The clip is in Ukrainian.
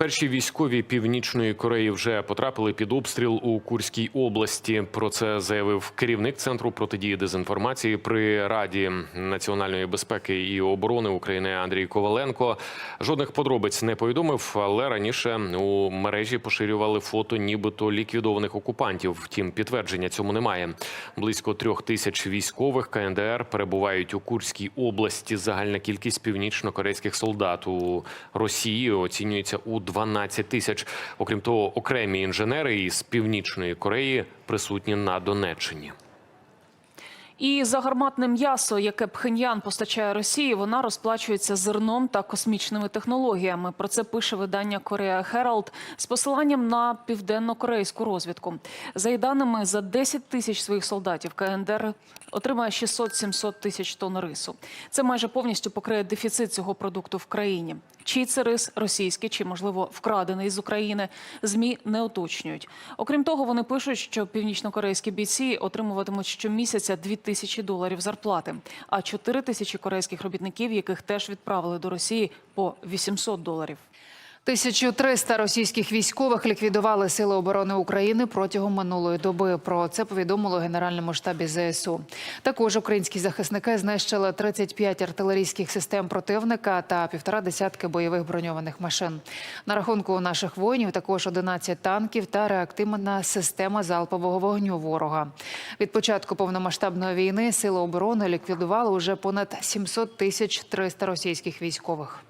Перші військові північної Кореї вже потрапили під обстріл у Курській області. Про це заявив керівник центру протидії дезінформації при Раді національної безпеки і оборони України Андрій Коваленко. Жодних подробиць не повідомив, але раніше у мережі поширювали фото, нібито ліквідованих окупантів. Втім, підтвердження цьому немає. Близько трьох тисяч військових КНДР перебувають у Курській області. Загальна кількість північно-корейських солдат у Росії оцінюється у 12 тисяч. Окрім того, окремі інженери із північної Кореї присутні на Донеччині. І за гарматне м'ясо, яке Пхеньян постачає Росії, вона розплачується зерном та космічними технологіями. Про це пише видання Korea Herald з посиланням на південно-корейську розвідку. За її даними, за 10 тисяч своїх солдатів КНДР отримає 600-700 тисяч тонн рису. Це майже повністю покриє дефіцит цього продукту в країні. Чий це рис російський чи можливо вкрадений з України? Змі не уточнюють. Окрім того, вони пишуть, що північнокорейські бійці отримуватимуть щомісяця 2 тисячі доларів зарплати, а 4 тисячі корейських робітників, яких теж відправили до Росії по 800 доларів. 1300 російських військових ліквідували сили оборони України протягом минулої доби. Про це повідомило Генеральному штабі ЗСУ. Також українські захисники знищили 35 артилерійських систем противника та півтора десятки бойових броньованих машин. На рахунку наших воїнів також 11 танків та реактивна система залпового вогню ворога. Від початку повномасштабної війни сили оборони ліквідували уже понад 700 тисяч 300 російських військових.